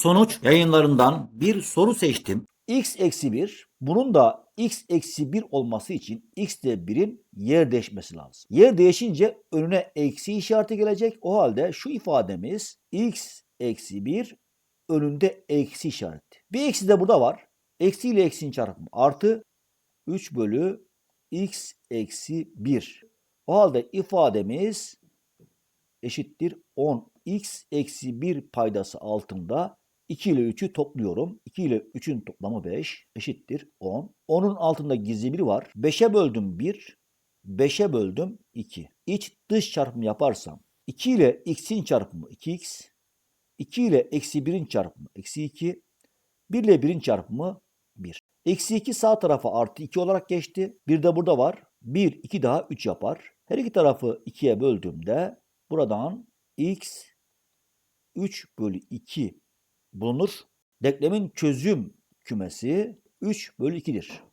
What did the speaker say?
Sonuç yayınlarından bir soru seçtim. x eksi 1 bunun da x eksi 1 olması için x ile 1'in yer değişmesi lazım. Yer değişince önüne eksi işareti gelecek. O halde şu ifademiz x eksi 1 önünde eksi işareti. Bir eksi de burada var. Eksi ile eksinin çarpımı artı 3 bölü x eksi 1. O halde ifademiz eşittir 10. x eksi 1 paydası altında 2 ile 3'ü topluyorum. 2 ile 3'ün toplamı 5 eşittir 10. 10'un altında gizli 1 var. 5'e böldüm 1. 5'e böldüm 2. İç dış çarpımı yaparsam 2 ile x'in çarpımı 2x. 2 ile eksi 1'in çarpımı eksi 2. 1 ile 1'in çarpımı 1. Eksi 2 sağ tarafa artı 2 olarak geçti. Bir de burada var. 1, 2 daha 3 yapar. Her iki tarafı 2'ye böldüğümde buradan x 3 bölü 2 bulunur. Denklemin çözüm kümesi 3 bölü 2'dir.